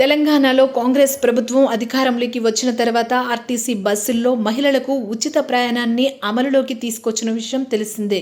తెలంగాణలో కాంగ్రెస్ ప్రభుత్వం అధికారంలోకి వచ్చిన తర్వాత ఆర్టీసీ బస్సుల్లో మహిళలకు ఉచిత ప్రయాణాన్ని అమలులోకి తీసుకొచ్చిన విషయం తెలిసిందే.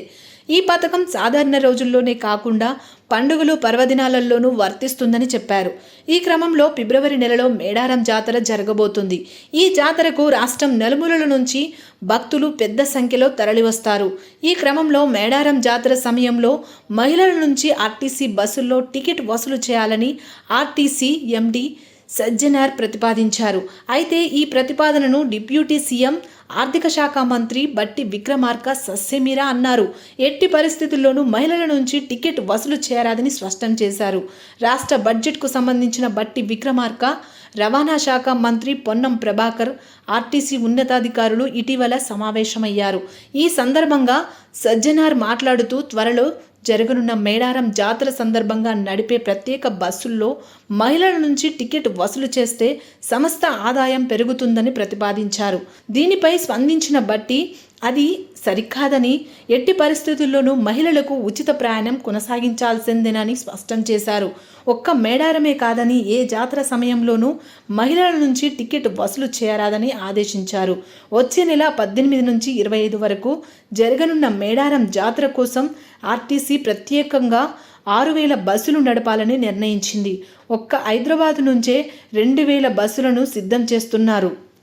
ఈ పథకం సాధారణ రోజుల్లోనే కాకుండా పండుగలు పర్వదినాలలోనూ వర్తిస్తుందని చెప్పారు. ఈ క్రమంలో ఫిబ్రవరి నెలలో మేడారం జాతర జరగబోతుంది. ఈ జాతరకు రాష్ట్రం నలుమూలల నుంచి భక్తులు పెద్ద సంఖ్యలో తరలివస్తారు. ఈ క్రమంలో మేడారం జాతర సమయంలో మహిళల నుంచి ఆర్టీసీ బస్సుల్లో టికెట్ వసూలు చేయాలని ఆర్టీసీ ఎండి సజ్జనార్ ప్రతిపాదించారు. అయితే ఈ ప్రతిపాదనను డిప్యూటీ సీఎం ఆర్థిక శాఖ మంత్రి బట్టి విక్రమార్క సస్యమీరా అన్నారు. ఎట్టి పరిస్థితుల్లోనూ మహిళల నుంచి టికెట్ వసూలు చేయరాదని స్పష్టం చేశారు. రాష్ట్ర బడ్జెట్కు సంబంధించిన బట్టి విక్రమార్క రవాణా శాఖ మంత్రి పొన్నం ప్రభాకర్ ఆర్టీసీ ఉన్నతాధికారులు ఇటీవల సమావేశమయ్యారు. ఈ సందర్భంగా సజ్జనార్ మాట్లాడుతూ త్వరలో జరగనున్న మేడారం జాతర సందర్భంగా నడిపే ప్రత్యేక బస్సుల్లో మహిళల నుంచి టికెట్ వసూలు చేస్తే సంస్థ ఆదాయం పెరుగుతుందని ప్రతిపాదించారు. దీనిపై స్పందించిన బట్టి అది సరికాదని ఎట్టి పరిస్థితుల్లోనూ మహిళలకు ఉచిత ప్రయాణం కొనసాగించాల్సిందేనని స్పష్టం చేశారు. ఒక్క మేడారమే కాదని ఏ జాతర సమయంలోనూ మహిళల నుంచి టికెట్ వసూలు చేయరాదని ఆదేశించారు. వచ్చే నెల పద్దెనిమిది నుంచి ఇరవై ఐదు వరకు జరగనున్న మేడారం జాతర కోసం ఆర్టీసీ ప్రత్యేకంగా ఆరు వేల బస్సులు నడపాలని నిర్ణయించింది. ఒక్క హైదరాబాద్ నుంచే రెండు వేల బస్సులను సిద్ధం చేస్తున్నారు.